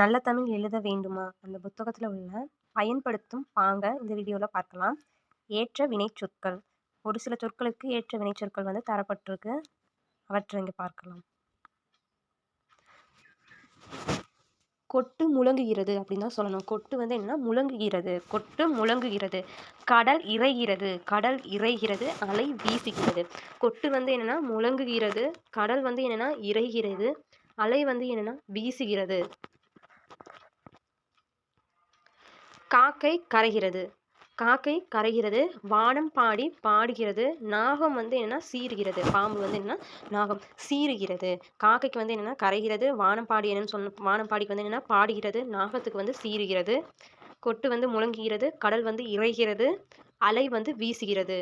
நல்ல தமிழ் எழுத வேண்டுமா? அந்த புத்தகத்தில் உள்ள பயன்படுத்தும் பாங்க இந்த வீடியோவில் பார்க்கலாம். ஏற்ற வினைச்சொற்கள் ஒரு சில சொற்களுக்கு ஏற்ற வினைச்சொற்கள் வந்து தரப்பட்டிருக்கு. அவற்றை இங்கே பார்க்கலாம். கொட்டு முழங்குகிறது அப்படின்னு தான் சொல்லணும். கொட்டு வந்து என்னன்னா முழங்குகிறது. கொட்டு முழங்குகிறது. கடல் இறைகிறது. கடல் இறைகிறது. அலை வீசுகிறது. கொட்டு வந்து என்னன்னா முழங்குகிறது. கடல் வந்து என்னன்னா இறைகிறது. அலை வந்து என்னன்னா வீசுகிறது. காக்கை கரைகிறது. காக்கை கரைகிறது. வானம் பாடி பாடுகிறது. நாகம் வந்து என்னன்னா சீறுகிறது. பாம்பு வந்து என்னன்னா நாகம் சீறுகிறது. காக்கைக்கு வந்து என்னன்னா கரைகிறது. வானம் பாடி என்னன்னு சொன்ன வானம் பாடிக்கு வந்து என்னன்னா பாடுகிறது. நாகத்துக்கு வந்து சீறுகிறது. கொட்டு வந்து முழங்குகிறது. கடல் வந்து இறைகிறது. அலை வந்து வீசுகிறது.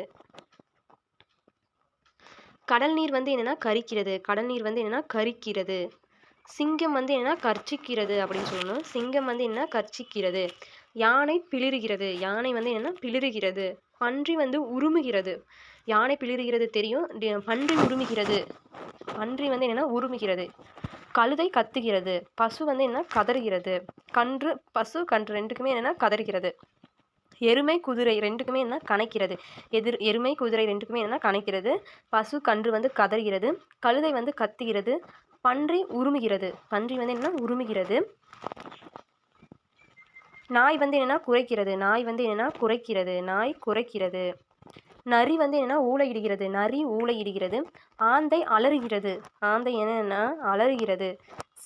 கடல் நீர் வந்து என்னன்னா கரிக்கிறது. கடல் நீர் வந்து என்னன்னா கரிக்கிறது. சிங்கம் வந்து என்னன்னா கர்ச்சிக்கிறது அப்படின்னு சொல்லணும். சிங்கம் வந்து என்ன கர்ச்சிக்கிறது. யானை பிளிறுகிறது. யானை வந்து என்னென்னா பிளிறுகிறது. பன்றி வந்து உருமுகிறது. யானை பிளிறுகிறது தெரியும். பன்றி உருமுகிறது. பன்றி வந்து என்னென்னா உருமுகிறது. கழுதை கத்துகிறது. பசு வந்து என்ன கதறுகிறது. கன்று பசு கன்று ரெண்டுக்குமே என்னென்னா கதறுகிறது. எருமை குதிரை ரெண்டுக்குமே என்ன கணக்கிறது. எதிர் எருமை குதிரை ரெண்டுக்குமே என்ன கணக்கிறது. பசு கன்று வந்து கதறுகிறது. கழுதை வந்து கத்துகிறது. பன்றி உருமுகிறது. பன்றி வந்து என்ன உருமுகிறது. நாய் வந்து என்னென்னா குறைக்கிறது நாய் வந்து என்னென்னா குறைக்கிறது நாய் குறைக்கிறது. நரி வந்து என்னென்னா ஊளையிடுகிறது நரி ஊளையிடுகிறது. ஆந்தை அலறுகிறது. ஆந்தை என்னென்னா அலறுகிறது.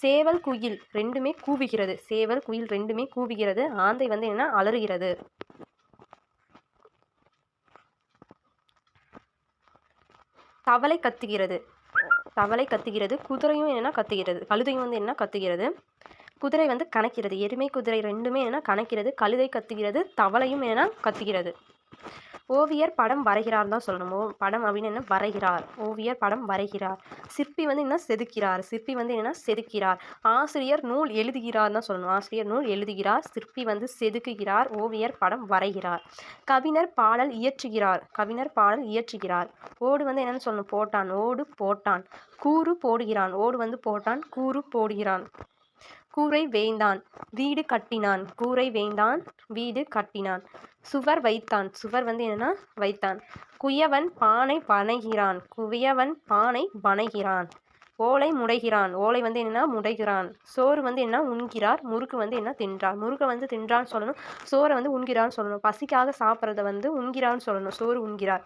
சேவல் குயில் ரெண்டுமே கூவுகிறது. சேவல் குயில் ரெண்டுமே கூவுகிறது. ஆந்தை வந்து என்னென்னா அலறுகிறது. தவளை கத்துகிறது. தவளை கத்துகிறது. குதிரையும் என்னென்னா கத்துகிறது. கழுதையும் வந்து என்ன கத்துகிறது. குதிரை வந்து கணக்கிறது. எருமை குதிரை ரெண்டுமே என்ன கணக்கிறது. கழுதை கத்துகிறது. தவளையும் என்ன கத்துகிறது. ஓவியர் படம் வரைகிறார் தான் சொல்லணும். ஓ படம் அப்படின்னு என்ன? வரைகிறார். ஓவியர் படம் வரைகிறார். சிற்பி வந்து என்ன? செதுக்கிறார். சிற்பி வந்து என்னென்னா செதுக்கிறார். ஆசிரியர் நூல் எழுதுகிறார் தான் சொல்லணும். ஆசிரியர் நூல் எழுதுகிறார். சிற்பி வந்து செதுக்குகிறார். ஓவியர் படம் வரைகிறார். கவிஞர் பாடல் இயற்றுகிறார். கவிஞர் பாடல் இயற்றுகிறார். ஓடு வந்து என்னென்னு சொல்லணும். போட்டான். ஓடு போட்டான். கூறு போடுகிறான். ஓடு வந்து போட்டான். கூறு போடுகிறான். கூரை வேய்ந்தான். வீடு கட்டினான். கூரை வேய்ந்தான். வீடு கட்டினான். சுவர் வைத்தான். சுவர் வந்து என்னன்னா வைத்தான். குயவன் பானை பனைகிறான் குயவன் பானை பனைகிறான் ஓலை முடைகிறான். ஓலை வந்து என்னன்னா முடைகிறான். சோறு வந்து என்ன? உண்கிறார். முறுக்கு வந்து என்ன? தின்றார். முறுக்கை வந்து தின்றான்னு சொல்லணும். சோறை வந்து உண்கிறான்னு சொல்லணும். பசிக்காக சாப்பிட்றத வந்து உண்கிறான்னு சொல்லணும். சோறு உண்கிறார்.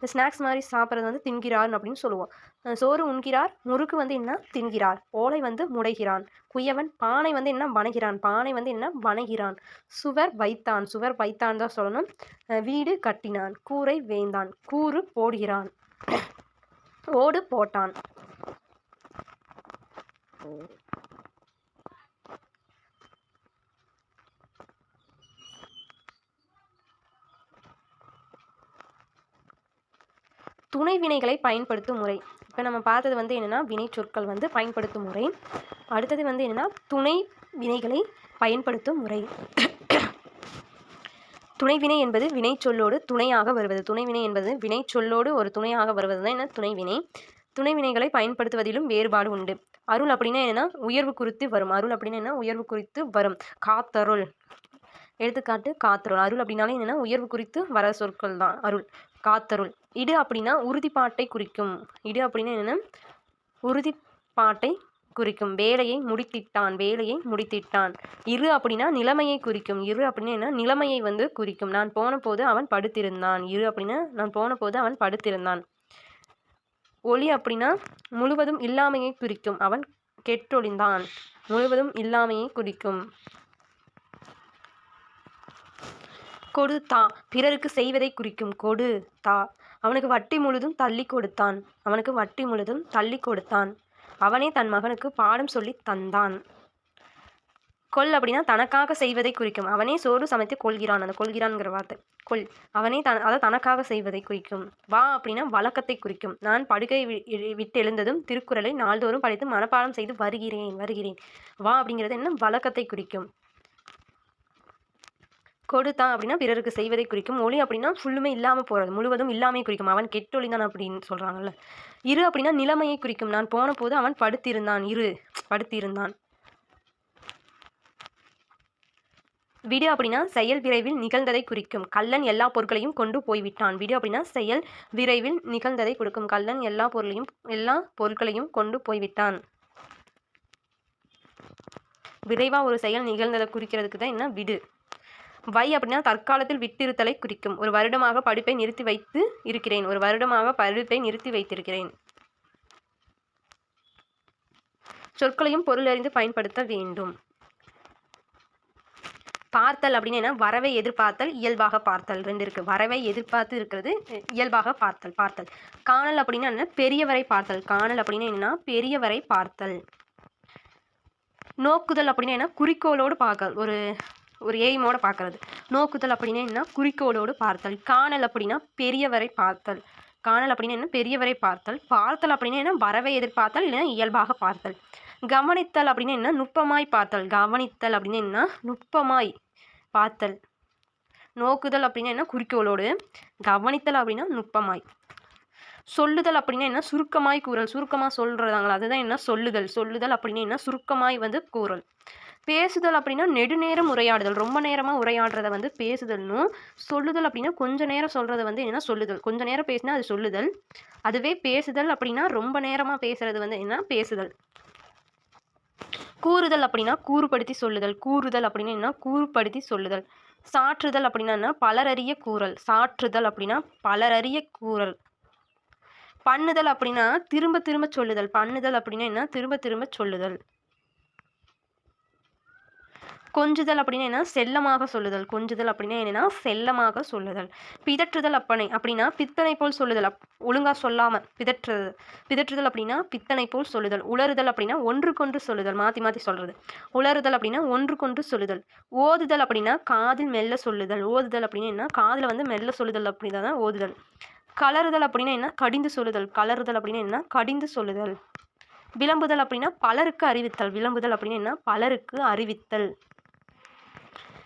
இந்த ஸ்நாக்ஸ் மாதிரி சாப்பிட்றது வந்து தின்கிறார் அப்படின்னு சொல்லுவோம். சோறு உண்கிறார். முறுக்கு வந்து என்ன? தின்கிறார். ஓலை வந்து முடைகிறான். குயவன் பானை வந்து என்ன? வணைகிறான். பானை வந்து என்ன? வணைகிறான். சுவர் வைத்தான். சுவர் வைத்தான் தான் சொல்லணும். வீடு கட்டினான். கூரை வேந்தான் கூறு போடுகிறான். ஓடு போட்டான். துணை வினைகளை பயன்படுத்தும் முறை. இப்போ நம்ம பார்த்தது வந்து என்னென்னா வினை சொற்கள் வந்து பயன்படுத்தும் முறை. அடுத்தது வந்து என்னென்னா துணை வினைகளை பயன்படுத்தும் முறை. துணைவினை என்பது வினை சொல்லோடு துணையாக வருவது. துணைவினை என்பது வினை சொல்லோடு ஒரு துணையாக வருவது தான் என்ன? துணைவினை. துணைவினைகளை பயன்படுத்துவதிலும் வேறுபாடு உண்டு. அருள் அப்படின்னா என்னென்னா உயர்வு குறித்து வரும். அருள் அப்படின்னா என்ன உயர்வு குறித்து வரும். காத்தருள். எடுத்துக்காட்டு காத்தருள். அருள் அப்படின்னாலே என்னென்னா உயர்வு குறித்து வர சொற்கள் தான். அருள். காத்தருள். இடு அப்படின்னா உறுதிப்பாட்டை குறிக்கும். இடு அப்படின்னா என்னென்னா உறுதிப்பாட்டை குறிக்கும். வேலையை முடித்திட்டான். வேலையை முடித்திட்டான். இரு அப்படின்னா நிலைமையை குறிக்கும். இரு அப்படின்னா என்ன நிலைமையை வந்து குறிக்கும். நான் போன போது அவன் படுத்திருந்தான். இரு அப்படின்னா நான் போன போது அவன் படுத்திருந்தான். ஒளி அப்படின்னா முழுவதும் இல்லாமையை குறிக்கும். அவன் கெட்டொழிந்தான். முழுவதும் இல்லாமையை குறிக்கும். கொடு தா. பிறருக்கு செய்வதை குறிக்கும். கொடு தா. அவனுக்கு வட்டி முழுதும் தள்ளி கொடுத்தான். அவனுக்கு வட்டி முழுதும் தள்ளி கொடுத்தான். அவனே தன் மகனுக்கு பாடம் சொல்லி தந்தான். கொல் அப்படின்னா தனக்காக செய்வதை குறிக்கும். அவனே சோறு சமைத்து கொள்கிறான். அந்த கொள்கிறான்ங்கிற வார்த்தை. கொல். அவனே தன் அதை தனக்காக செய்வதை குறிக்கும். வா அப்படின்னா வழக்கத்தை குறிக்கும். நான் படுகை விட்டு எழுந்ததும் திருக்குறளை நாள்தோறும் படித்து மனப்பாடம் செய்து வருகிறேன் வருகிறேன். வா அப்படிங்கிறது என்ன? வழக்கத்தை குறிக்கும். கொடுத்தான் அப்படின்னா பிறருக்கு செய்வதை குறிக்கும். ஒளி அப்படின்னா ஃபுல்லுமே இல்லாமல் போகிறது முழுவதும் இல்லாமல் குறிக்கும். அவன் கெட்டொழிந்தான் அப்படின்னு சொல்கிறாங்கல்ல இரு அப்படின்னா நிலைமையை குறிக்கும். நான் போன போது அவன் படுத்திருந்தான். இரு. படுத்திருந்தான். விடு அப்படின்னா செயல் விரைவில் நிகழ்ந்ததை குறிக்கும். கள்ளன் எல்லா பொருட்களையும் கொண்டு போய்விட்டான். விடு அப்படின்னா செயல் விரைவில் நிகழ்ந்ததை கொடுக்கும். கள்ளன் எல்லா பொருளையும் எல்லா பொருட்களையும் கொண்டு போய்விட்டான். விரைவாக ஒரு செயல் நிகழ்ந்ததை குறிக்கிறதுக்கு தான் என்ன? விடு. வை அப்படின்னா தற்காலத்தில் விட்டிருத்தலை குறிக்கும். ஒரு வருடமாக படிப்பை நிறுத்தி வைத்து இருக்கிறேன். ஒரு வருடமாக படிப்பை நிறுத்தி வைத்திருக்கிறேன். சொற்களையும் பொருள் அறிந்து பயன்படுத்த வேண்டும். பார்த்தல் அப்படின்னு என்ன? வரவை எதிர்பார்த்தல் இயல்பாக பார்த்தல். ரெண்டு இருக்குது வரவை எதிர்பார்த்து இருக்கிறது இயல்பாக பார்த்தல் பார்த்தல். காணல் அப்படின்னா என்ன? பெரியவரை பார்த்தல். காணல் அப்படின்னா என்னன்னா பெரியவரை பார்த்தல். நோக்குதல் அப்படின்னா என்ன? குறிக்கோளோடு பார்க்கல். ஒரு ஒரு எய்மோடு பார்க்கறது. நோக்குதல் அப்படின்னா என்ன? குறிக்கோளோடு பார்த்தல். காணல் அப்படின்னா பெரியவரை பார்த்தல். காணல் அப்படின்னா என்ன? பெரியவரை பார்த்தல். பார்த்தல் அப்படின்னா என்ன? வரவை எதிர்பார்த்தல் இல்லைன்னா இயல்பாக பார்த்தல். கவனித்தல் அப்படின்னா என்ன? நுட்பமாய் பார்த்தல். கவனித்தல் அப்படின்னா என்ன? நுட்பமாய் பார்த்தல். நோக்குதல் அப்படின்னா என்ன? குறிக்கோளோடு. கவனித்தல் அப்படின்னா நுட்பமாய். சொல்லுதல் அப்படின்னா என்ன? சுருக்கமாய் கூறல். சுருக்கமாக சொல்கிறதாங்களா அதுதான் என்ன? சொல்லுதல். சொல்லுதல் அப்படின்னா என்ன? சுருக்கமாய் வந்து கூறல். பேசுதல் அப்படின்னா நெடுநேரம் உரையாடுதல். ரொம்ப நேரமாக உரையாடுறத வந்து பேசுதல்னும் சொல்லுதல் அப்படின்னா கொஞ்ச நேரம் சொல்கிறது வந்து என்ன சொல்லுதல். கொஞ்ச நேரம் பேசினா அது சொல்லுதல். அதுவே பேசுதல் அப்படின்னா ரொம்ப நேரமாக பேசுறது வந்து என்ன பேசுதல். கூறுதல் அப்படின்னா கூறுபடுத்தி சொல்லுதல். கூறுதல் அப்படின்னா என்ன கூறுபடுத்தி சொல்லுதல். சாற்றுதல் அப்படின்னா என்ன பலரறிய கூறல். சாற்றுதல் அப்படின்னா பலரறிய கூறல். பண்ணுதல் அப்படின்னா திரும்ப திரும்ப சொல்லுதல். பண்ணுதல் அப்படின்னா என்ன திரும்ப திரும்ப சொல்லுதல். கொஞ்சுதல் அப்படின்னா என்ன? செல்லமாக சொல்லுதல். கொஞ்சுதல் அப்படின்னா என்னென்னா செல்லமாக சொல்லுதல். பிதற்றுதல் அப்பனை அப்படின்னா பித்தனை போல் சொல்லுதல். அப் ஒழுங்காக சொல்லாமல் பிதற்றுதல் பிதற்றுதல் அப்படின்னா பித்தனை போல் சொல்லுதல். உளறுதல் அப்படின்னா ஒன்றுக்கொன்று சொல்லுதல். மாற்றி மாற்றி சொல்கிறது உளறுதல் அப்படின்னா ஒன்றுக்கொன்று சொல்லுதல். ஓதுதல் அப்படின்னா காதில் மெல்ல சொல்லுதல். ஓதுதல் அப்படின்னா என்ன? காதில் வந்து மெல்ல சொல்லுதல் அப்படின்னா தான் ஓதுதல். கலறுதல் அப்படின்னா என்ன? கடிந்து சொல்லுதல். கலறுதல் அப்படின்னா என்ன? கடிந்து சொல்லுதல். விளம்புதல் அப்படின்னா பலருக்கு அறிவித்தல். விளம்புதல் அப்படின்னா என்ன? பலருக்கு அறிவித்தல்.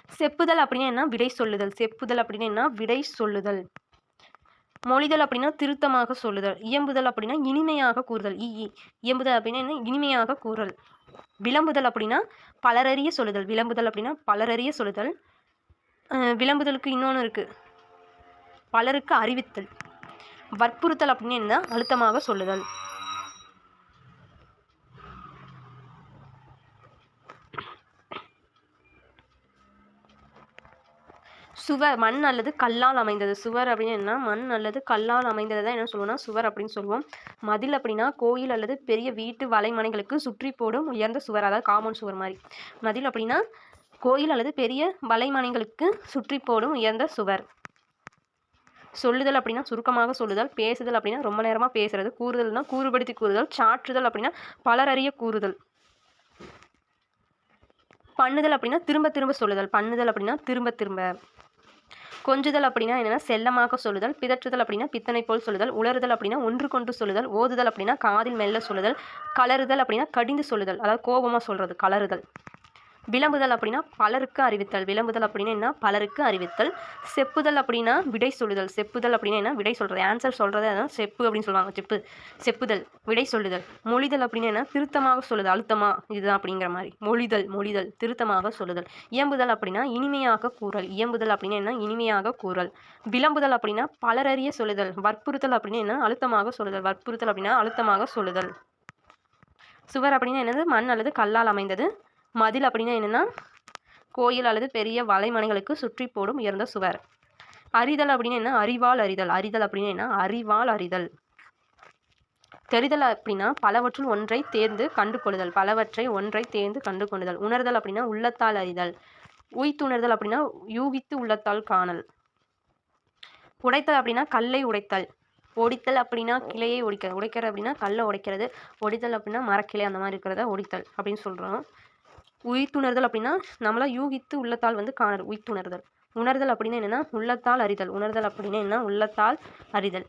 செப்புதல் அப்படின்னா என்ன? விடை சொல்லுதல். செப்புதல் அப்படின்னா என்ன? விடை சொல்லுதல். மொழிதல் அப்படின்னா திருத்தமாக சொல்லுதல். இயம்புதல் அப்படின்னா இனிமையாக கூறுதல். இ இயம்புதல் அப்படின்னா என்ன? இனிமையாக கூறல். விளம்புதல் அப்படின்னா பலரறிய சொல்லுதல். விளம்புதல் அப்படின்னா பலரறிய சொல்லுதல். விளம்புதலுக்கு இன்னொன்று இருக்குது பலருக்கு அறிவித்தல். வற்புறுத்தல் அப்படின்னு என்ன? அழுத்தமாக சொல்லுதல். சுவர் மண் அல்லது கல்லால் அமைந்தது. சுவர் அப்படின்னு என்ன? மண் அல்லது கல்லால் அமைந்தது தான் என்ன சொல்லுவோம்னா சுவர் அப்படின்னு சொல்லுவோம். மதில் அப்படின்னா கோயில் அல்லது பெரிய வீட்டு வலைமனைகளுக்கு சுற்றி போடும் உயர்ந்த சுவர் அதாவது காமன் சுவர் மாதிரி. மதில் அப்படின்னா கோயில் அல்லது பெரிய வலைமனைகளுக்கு சுற்றி போடும் உயர்ந்த சுவர். சொல்லுதல் அப்படின்னா சுருக்கமாக சொல்லுதல். பேசுதல் அப்படின்னா ரொம்ப நேரமாக பேசுறது. கூறுதல்னா கூறுபடுத்தி கூறுதல். சாற்றுதல் அப்படின்னா பலரறிய கூறுதல். பண்ணுதல் அப்படின்னா திரும்ப திரும்ப சொல்லுதல். பண்ணுதல் அப்படின்னா திரும்ப திரும்ப. கொஞ்சுதல் அப்படின்னா என்னென்னா செல்லமாக சொல்லுதல் பிதற்றுதல் அப்படின்னா பித்தனை போல் சொல்லுதல் உலறுதல் அப்படின்னா ஒன்று கொண்டு சொல்லுதல் ஓதுதல் அப்படின்னா காதில் மெல்ல சொல்லுதல் கலறுதல் அப்படின்னா கடிந்து சொல்லுதல் அதாவது கோபமாக சொல்கிறது கலறுதல். விளம்புதல் அப்படின்னா பலருக்கு அறிவித்தல். விளம்புதல் அப்படின்னா என்ன? பலருக்கு அறிவித்தல். செப்புதல் அப்படின்னா விடை சொல்லுதல். செப்புதல் அப்படின்னா என்ன? விடை சொல்கிறது ஆன்சர் சொல்கிறது அதான் செப்பு அப்படின்னு சொல்லுவாங்க. செப்பு. செப்புதல் விடை சொல்லுதல். மொழிதல் அப்படின்னா என்ன? திருத்தமாக சொல்லுதல். அழுத்தமா. இதுதான் அப்படிங்கிற மாதிரி. மொழிதல் மொழிதல். திருத்தமாக சொல்லுதல். இயம்புதல் அப்படின்னா இனிமையாக கூறல். இயம்புதல் அப்படின்னா என்ன? இனிமையாக கூறல். விளம்புதல் அப்படின்னா பலரறிய சொல்லுதல். வற்புறுத்தல் அப்படின்னா என்ன? அழுத்தமாக சொல்லுதல். வற்புறுத்தல் அப்படின்னா அழுத்தமாக சொல்லுதல். சுவர் அப்படின்னா என்னது? மண் அல்லது கல்லால் அமைந்தது. மதில் அப்படின்னா என்னென்னா கோயில் அல்லது பெரிய வலைமனைகளுக்கு சுற்றி போடும் உயர்ந்த சுவர். அறிதல் அப்படின்னு என்ன? அறிவால் அறிதல் அறிதல் அப்படின்னு என்ன? அறிவால் அறிதல் தெரிதல் அப்படின்னா பலவற்றுள் ஒன்றை தேர்ந்து கண்டு கொள்ளுதல் பலவற்றை ஒன்றை தேர்ந்து கண்டு கொள்ளுதல் உணர்தல் அப்படின்னா உள்ளத்தால் அறிதல். உய்த்துணர்தல் அப்படின்னா யூகித்து உள்ளத்தால் காணல். உடைத்தல் அப்படின்னா கல்லை உடைத்தல். ஒடித்தல் அப்படின்னா கிளையை ஒடிக்க உடைக்கிறது அப்படின்னா கல்லை உடைக்கிறது. ஒடித்தல் அப்படின்னா மரக்கிளை அந்த மாதிரி இருக்கிறத ஒடித்தல் அப்படின்னு சொல்கிறோம் உயிர்த்துணர்தல் அப்படின்னா நம்மளா யூகித்து உள்ளத்தால் வந்து காணல் உயிர்த்துணர்தல். உணர்தல் அப்படின்னா என்னென்னா உள்ளத்தால் அறிதல். உணர்தல் அப்படின்னா என்ன உள்ளத்தால் அறிதல்.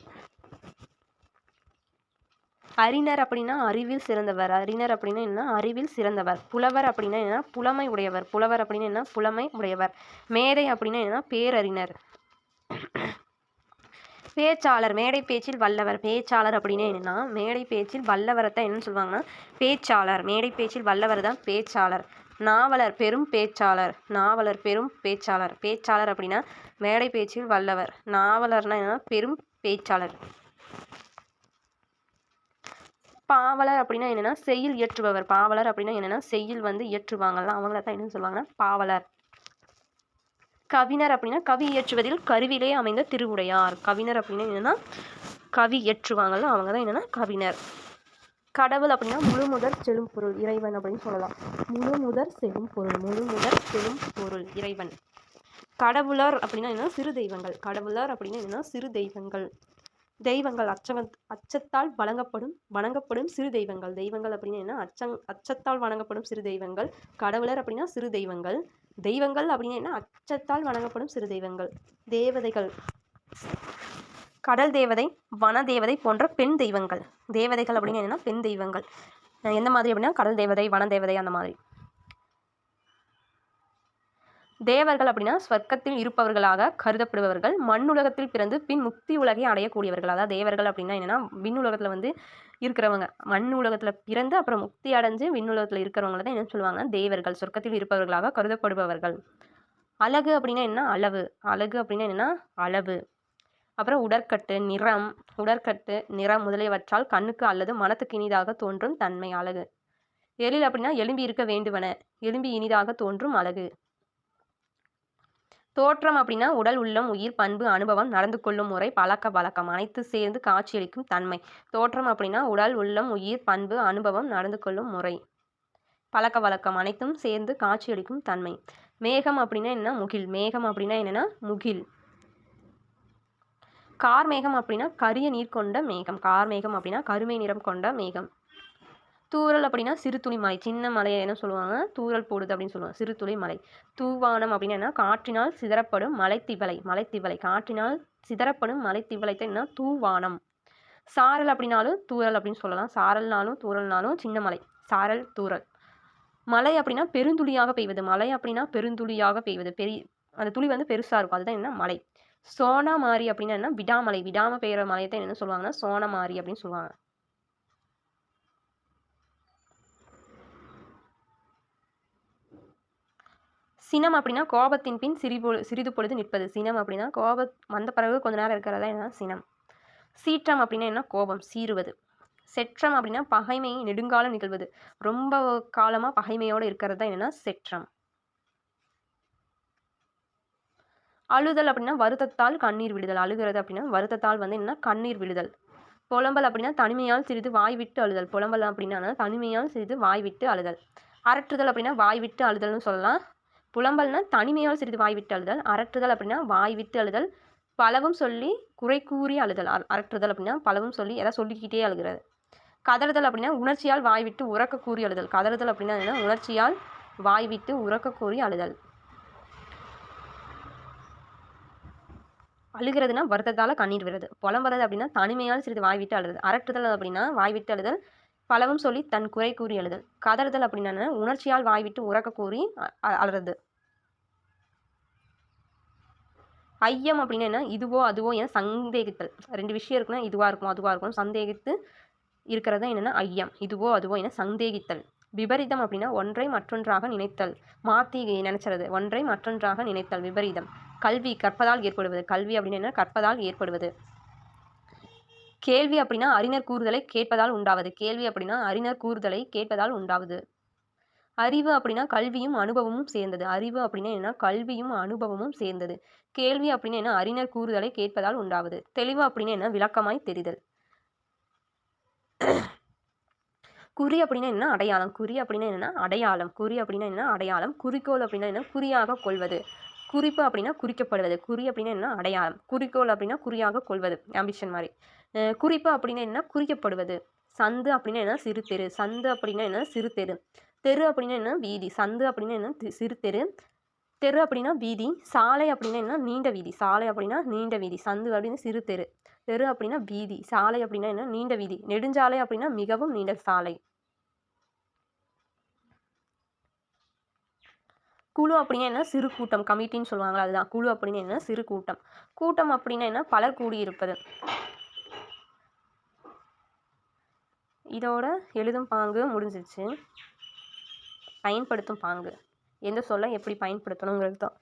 அறிஞர் அப்படின்னா அறிவில் சிறந்தவர். அறிஞர் அப்படின்னா என்ன அறிவில் சிறந்தவர். புலவர் அப்படின்னா என்ன புலமை உடையவர். புலவர் அப்படின்னா என்ன புலமை உடையவர். மேதை அப்படின்னா என்ன பேரறிஞர். பேச்சாளர் மேடை பேச்சில் வல்லவர். பேச்சாளர் அப்படின்னா என்னன்னா மேடை பேச்சில் வல்லவரை தான் என்னன்னு சொல்லுவாங்கன்னா பேச்சாளர். மேடை பேச்சில் வல்லவர் தான் பேச்சாளர். நாவலர் பெரும் பேச்சாளர் நாவலர் பெரும் பேச்சாளர். பேச்சாளர் அப்படின்னா மேடை பேச்சில் வல்லவர். நாவலர்னா என்னன்னா பெரும் பேச்சாளர். பாவலர் அப்படின்னா என்னன்னா செய்யில் இயற்றுபவர். பாவலர் அப்படின்னா என்னன்னா செய்யுள் வந்து இயற்றுவாங்கல்ல அவங்கள தான் என்ன சொல்லுவாங்கன்னா? பாவலர். கவிஞர் அப்படின்னா கவி இயற்றுவதில் கருவிலே அமைந்த திருவுடையார். கவிஞர் அப்படின்னா என்னன்னா கவி இயற்றுவாங்கல்ல அவங்க தான் என்னன்னா கவிஞர். கடவுள் அப்படின்னா முழு முதற் செல்லும் பொருள் இறைவன் அப்படின்னு சொல்லலாம். முழு முதற் செல்லும் பொருள் முழு முதற் செல்லும் பொருள் இறைவன். கடவுளர் அப்படின்னா என்ன சிறு தெய்வங்கள். கடவுளர் அப்படின்னா என்னன்னா சிறு தெய்வங்கள். தெய்வங்கள் அச்சவ அச்சத்தால் வழங்கப்படும் வணங்கப்படும் சிறு தெய்வங்கள். தெய்வங்கள் அப்படின்னா என்ன? அச்சங் அச்சத்தால் வணங்கப்படும் சிறு தெய்வங்கள். கடவுளர் அப்படின்னா சிறு தெய்வங்கள். தெய்வங்கள் அப்படின்னா என்ன? அச்சத்தால் வணங்கப்படும் சிறு தெய்வங்கள். தேவதைகள். கடல் தேவதை வன தேவதை போன்ற பெண் தெய்வங்கள். தேவதைகள் அப்படின்னு என்னென்னா பெண் தெய்வங்கள். எந்த மாதிரி அப்படின்னா கடல் தேவதை வன தேவதை அந்த மாதிரி. தேவர்கள் அப்படின்னா ஸ்வர்க்கத்தில் இருப்பவர்களாக கருதப்படுபவர்கள் மண்ணுலகத்தில் பிறந்து பின் முக்தி உலகை அடையக்கூடியவர்கள். அதாவது தேவர்கள் அப்படின்னா என்னென்னா விண்ணுலகத்தில் வந்து இருக்கிறவங்க. மண் உலகத்தில் பிறந்து அப்புறம் முக்தி அடைஞ்சு விண்ணுலகத்தில் இருக்கிறவங்கள தான் என்ன சொல்லுவாங்க. தேவர்கள் சொர்க்கத்தில் இருப்பவர்களாக கருதப்படுபவர்கள். அழகு அப்படின்னா என்ன? அளவு. அழகு அப்படின்னா என்னென்னா அளவு. அப்புறம் உடற்கட்டு நிறம் உடற்கட்டு நிறம் முதலியவற்றால் கண்ணுக்கு அல்லது மனத்துக்கு இனிதாக தோன்றும் தன்மை அழகு. எழில் அப்படின்னா எலும்பி இருக்க வேண்டுவன எலும்பி இனிதாக தோன்றும் அழகு. தோற்றம் அப்படின்னா உடல் உள்ளம் உயிர் பண்பு அனுபவம் நடந்து கொள்ளும் முறை பழக்க வழக்கம் அனைத்து சேர்ந்து காட்சியளிக்கும் தன்மை. தோற்றம் அப்படின்னா உடல் உள்ளம் உயிர் பண்பு அனுபவம் நடந்து கொள்ளும் முறை. பழக்க வழக்கம் அனைத்தும் சேர்ந்து காட்சியளிக்கும் தன்மை. மேகம் அப்படின்னா என்ன? முகில். மேகம் அப்படின்னா என்னென்னா முகில். கார் மேகம் அப்படின்னா கரிய நீர் கொண்ட மேகம். கார் மேகம் அப்படின்னா கருமை நிறம் கொண்ட மேகம். தூரல் அப்படின்னா சிறு துளி மலை சின்ன மலையை என்ன சொல்லுவாங்க? தூறல் போடுது அப்படின்னு சொல்லுவாங்க. சிறு துளி மலை. தூவானம் அப்படின்னா என்ன காற்றினால் சிதறப்படும் மலைத்திவலை மலைத்திவலை காற்றினால் சிதறப்படும் மலைத்திவலைத்தை என்ன? தூவானம். சாரல் அப்படின்னாலும் தூறல் அப்படின்னு சொல்லலாம். சாரல்னாலும் தூறல்னாலும் சின்ன மலை. சாரல் தூறல். மலை அப்படின்னா பெருந்துளியாக பெய்வது. மலை அப்படின்னா பெருந்துளியாக பெய்வது. பெரிய அந்த துளி வந்து பெருசாக இருக்கும். அதுதான் என்ன? மலை. சோனாமாரி அப்படின்னா என்ன? விடாமலை. விடாம பெய்கிற மலையை தான் என்ன சொல்லுவாங்கன்னா சோனமாரி அப்படின்னு சொல்லுவாங்க. சினம் அப்படின்னா கோபத்தின் பின் சிறிபொ சிறிது பொழுது நிற்பது. சினம் அப்படின்னா கோப வந்த பிறகு கொஞ்ச நேரம் இருக்கிறதா என்ன சினம். சீற்றம் அப்படின்னா என்ன? கோபம் சீறுவது. செற்றம் அப்படின்னா பகைமையை நெடுங்காலம் நிகழ்வது. ரொம்ப காலமாக பகைமையோடு இருக்கிறது தான் என்னென்னா செற்றம். அழுதல் அப்படின்னா வருத்தத்தால் கண்ணீர் விடுதல். அழுகிறது அப்படின்னா வருத்தத்தால் வந்து என்னன்னா கண்ணீர் விடுதல். புலம்பல் அப்படின்னா தனிமையால் சிறிது வாய் விட்டு அழுதல். புலம்பல் அப்படின்னா தனிமையால் சிறிது வாய் விட்டு அழுதல். அரற்றுதல் அப்படின்னா வாய் விட்டு அழுதல்னு சொல்லலாம். புலம்பல்னா தனிமையால் சிறிது வாய் விட்டு அழுதல். அரற்றுதல் அப்படின்னா வாய் விட்டு அழுதல். பலவும் சொல்லி குறை கூறி அழுதல். அரற்றுதல் அப்படின்னா பலவும் சொல்லி எதாவது சொல்லிக்கிட்டே அழுகிறது. கதறுதல் அப்படின்னா உணர்ச்சியால் வாய் விட்டு உறக்க கூறி அழுதல். கதறுதல் அப்படின்னா என்ன உணர்ச்சியால் வாய் விட்டு உறக்க கூறி அழுதல். அழுகிறதுனா வருத்தத்தால் கண்ணீர் வருது புலம்புறது அப்படின்னா தனிமையால் சிறிது வாய் விட்டு அழுது. அரட்டுதல் அப்படின்னா வாய் விட்டு அழுதல். பலவும் சொல்லி தன் குறை கூறி அழுதல். கதறுதல் அப்படின்னா உணர்ச்சியால் வாய் விட்டு உறக்க கூறி அ- அழுறது. ஐயம் அப்படின்னா என்ன? இதுவோ அதுவோ என சந்தேகித்தல். ரெண்டு விஷயம் இருக்குன்னா இதுவாக இருக்கும் அதுவாக இருக்கும் சந்தேகித்து இருக்கிறது தான் என்னென்னா ஐயம். இதுவோ அதுவோ என சந்தேகித்தல். விபரீதம் அப்படின்னா ஒன்றை மற்றொன்றாக நினைத்தல். மாற்றி நினைச்சறது. ஒன்றை மற்றொன்றாக நினைத்தல். விபரீதம். கல்வி கற்பதால் ஏற்படுவது. கல்வி அப்படின்னு கற்பதால் ஏற்படுவது. கேள்வி அப்படின்னா அறிஞர் கூறுதலை கேட்பதால் உண்டாவது. கேள்வி அப்படின்னா அறிஞர் கூறுதலை கேட்பதால் உண்டாவது. அறிவு அப்படின்னா கல்வியும் அனுபவமும் சேர்ந்தது. அறிவு அப்படின்னா என்ன? கல்வியும் அனுபவமும் சேர்ந்தது. கேள்வி அப்படின்னா என்ன? அறிஞர் கூறுதலை கேட்பதால் உண்டாவது. தெளிவு அப்படின்னா என்ன? விளக்கமாய் தெரிதல். குறி அப்படின்னா என்ன? அடையாளம். குறி அப்படின்னா என்னென்னா அடையாளம். குறி அப்படின்னா என்ன? அடையாளம். குறிக்கோள் அப்படின்னா என்ன? குறியாக கொள்வது. குறிப்பு அப்படின்னா குறிக்கப்படுவது. குறி அப்படின்னா என்ன? அடையாளம். குறிக்கோள் அப்படின்னா குறியாக கொள்வது. ஆம்பிஷன் மாதிரி. குறிப்பு அப்படின்னா என்ன? குறிக்கப்படுவது. சந்து அப்படின்னா என்ன? சிறு தெரு. சந்து அப்படின்னா என்ன? சிறு தெரு. தெரு அப்படின்னா என்ன? வீதி. சந்து அப்படின்னா என்ன? சிறு தெரு. தெரு அப்படின்னா வீதி சாலை அப்படின்னா என்ன? நீண்ட வீதி. சாலை அப்படின்னா நீண்ட வீதி. சந்து அப்படின்னு சிறு தெரு. தெரு அப்படின்னா வீதி. சாலை அப்படின்னா என்ன? நீண்ட வீதி. நெடுஞ்சாலை அப்படின்னா மிகவும் நீண்ட சாலை. குழு அப்படின்னா என்ன? சிறு கூட்டம். கமிட்டின்னு சொல்லுவாங்களா அதுதான். குழு அப்படின்னா என்ன? சிறு கூட்டம். கூட்டம் அப்படின்னா என்ன? பலர் கூடியிருப்பது. இதோட எழுதும் பாங்கு முடிஞ்சிருச்சு. பயன்படுத்தும் பாங்கு. எந்த சொல்லை எப்படி பயன்படுத்தணுங்கிறது தான்.